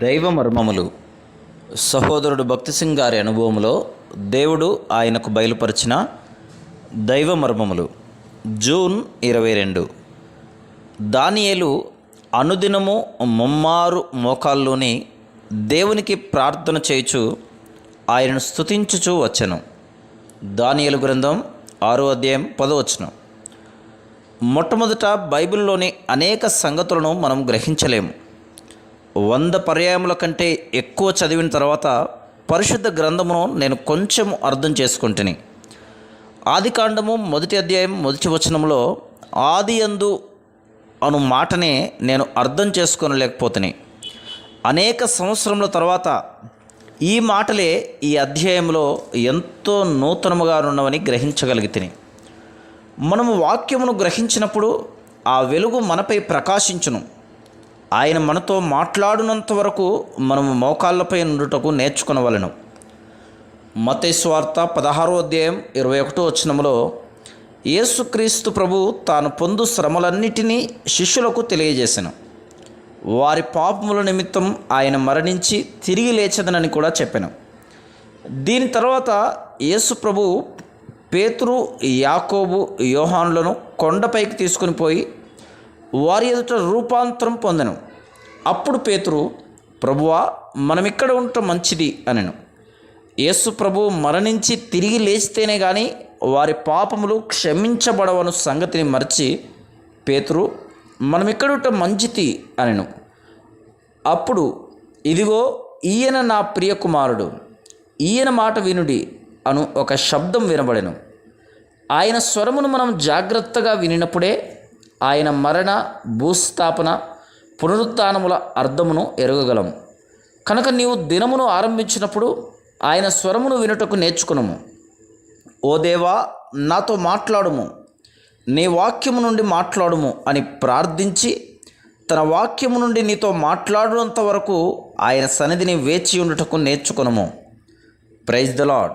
దైవ మర్మములు. సహోదరుడు భక్తి సింగ్ గారి అనుభవంలో దేవుడు ఆయనకు బయలుపరిచిన దైవ మర్మములు. జూన్ ఇరవై రెండు. దానియేలు అనుదినము ముమ్మారు మోకాల్లోని దేవునికి ప్రార్థన చేయుచు ఆయనను స్తుతించుచూ వచ్చను. దానియలు గ్రంథం ఆరో అధ్యాయం పదవచ్చును మొట్టమొదట బైబిల్లోని అనేక సంగతులను మనం గ్రహించలేము. వంద పర్యాయముల కంటే ఎక్కువ చదివిన తర్వాత పరిశుద్ధ గ్రంథమును నేను కొంచెం అర్థం చేసుకుంటుని. ఆది కాండము మొదటి అధ్యాయం మొదటి వచనంలో ఆది అందు అను మాటనే నేను అర్థం చేసుకోనలేకపోతుని. అనేక సంవత్సరముల తర్వాత ఈ మాటలే ఈ అధ్యాయంలో ఎంతో నూతనముగా ఉన్నవని గ్రహించగలిగితే మనము వాక్యమును గ్రహించినప్పుడు ఆ వెలుగు మనపై ప్రకాశించును. ఆయన మనతో మాట్లాడినంత వరకు మనము మోకాళ్ళపై నుండుటకు నేర్చుకునవలను. మతేశ్వార్త పదహారో అధ్యాయం ఇరవై ఒకటో వచనములో యేసుక్రీస్తు ప్రభు తాను పొందు శ్రమలన్నిటినీ శిష్యులకు తెలియజేశాను వారి పాపముల నిమిత్తం ఆయన మరణించి తిరిగి లేచదనని కూడా చెప్పాను. దీని తర్వాత యేసు ప్రభు పేతురు యాకోబు యోహాన్లను కొండపైకి తీసుకుని పోయి వారి ఎదుట రూపాంతరం పొందెను. అప్పుడు పేతురు ప్రభువా మనం ఉండటం మంచిది అనెను. యేసు ప్రభు మరణించి తిరిగి లేచితేనే కానీ వారి పాపములు క్షమించబడవను సంగతిని మరచి పేతురు మనం ఉండటం మంచిది అనెను. అప్పుడు ఇదిగో ఈయన నా ప్రియ కుమారుడు ఈయన మాట వినుడి అను ఒక శబ్దం వినబడెను. ఆయన స్వరమును మనం జాగ్రత్తగా వినినప్పుడే ఆయన మరణ భూస్థాపన పునరుత్నముల అర్థమును ఎరగగలం. కనుక నీవు దినమును ఆరంభించినప్పుడు ఆయన స్వరమును వినుటకు నేర్చుకునము. ఓ దేవా నాతో మాట్లాడుము. నీ వాక్యము నుండి మాట్లాడుము అని ప్రార్థించి తన వాక్యము నుండి నీతో మాట్లాడినంత వరకు ఆయన సన్నిధిని వేచి ఉండుటకు నేర్చుకునము. Praise the lord